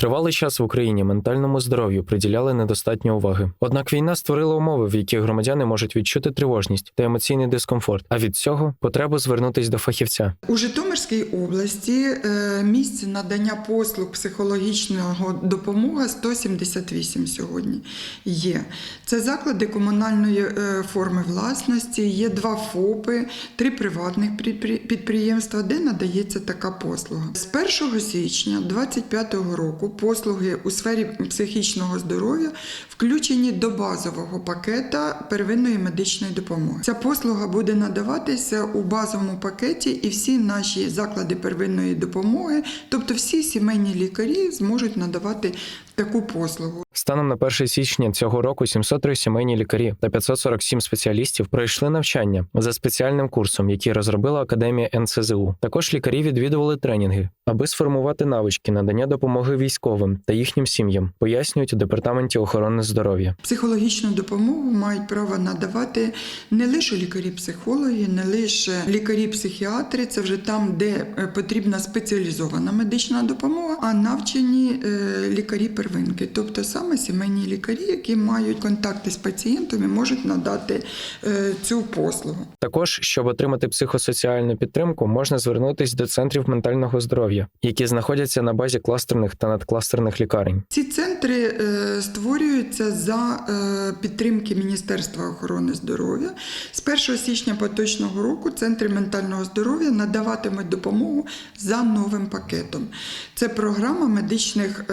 Тривалий час в Україні ментальному здоров'ю приділяли недостатньо уваги. Однак війна створила умови, в яких громадяни можуть відчути тривожність та емоційний дискомфорт. А від цього потребу звернутись до фахівця. У Житомирській області е, місць надання послуг психологічного допомоги 178 сьогодні є. Це заклади комунальної е, форми власності, є два ФОПи, три приватних підпри- підприємства, де надається така послуга. З 1 січня 2025 року послуги у сфері психічного здоров'я включені до базового пакета первинної медичної допомоги. Ця послуга буде надаватися у базовому пакеті, і всі наші заклади первинної допомоги, тобто всі сімейні лікарі, зможуть надавати таку послугу. Станом на 1 січня цього року 703 сімейні лікарі та 547 спеціалістів пройшли навчання за спеціальним курсом, який розробила Академія НСЗУ. Також лікарі відвідували тренінги, аби сформувати навички надання допомоги військовим та їхнім сім'ям, пояснюють у департаменті охорони здоров'я. Психологічну допомогу мають право надавати не лише лікарі-психологи, не лише лікарі-психіатри, це вже там, де е, потрібна спеціалізована медична допомога, а навчені е, лікарі первинки, тобто саме сімейні лікарі, які мають контакти з пацієнтом і можуть надати е, цю послугу. Також, щоб отримати психосоціальну підтримку, можна звернутися до центрів ментального здоров'я, які знаходяться на базі кластерних та надкластерних лікарень. Ці центри е, створюються за е, підтримки Міністерства охорони здоров'я. З 1 січня поточного року центри ментального здоров'я надаватимуть допомогу за новим пакетом. Це програма медичних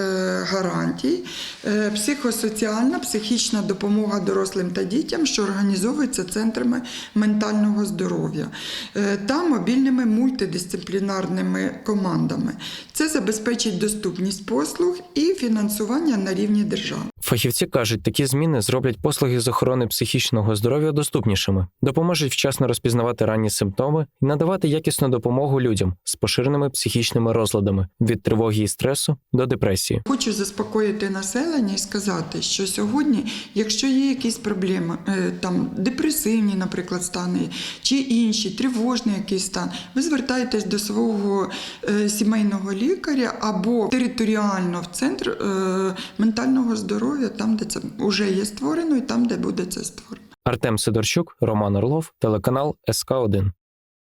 гарантій, психосоціальна, психічна допомога дорослим та дітям, що організовується центрами ментального здоров'я е, та мобільними мультидисциплінарними командами. Це забезпечить доступність послуг і фінансування на рівні держави. Фахівці кажуть, такі зміни зроблять послуги з охорони психічного здоров'я доступнішими, допоможуть вчасно розпізнавати ранні симптоми і надавати якісну допомогу людям з поширеними психічними розладами від тривоги і стресу до депресії. Хочу заспокоїти населення і сказати, що сьогодні, якщо є якісь проблеми, е, там депресивні, наприклад, стани, чи інші, тривожний якийсь стан, ви звертаєтесь до свого е, сімейного лікаря або територіально в центр е, ментального здоров'я, там, де це вже є створено, і там, де буде це створено. Артем Сидорчук, Роман Орлов, телеканал СК 1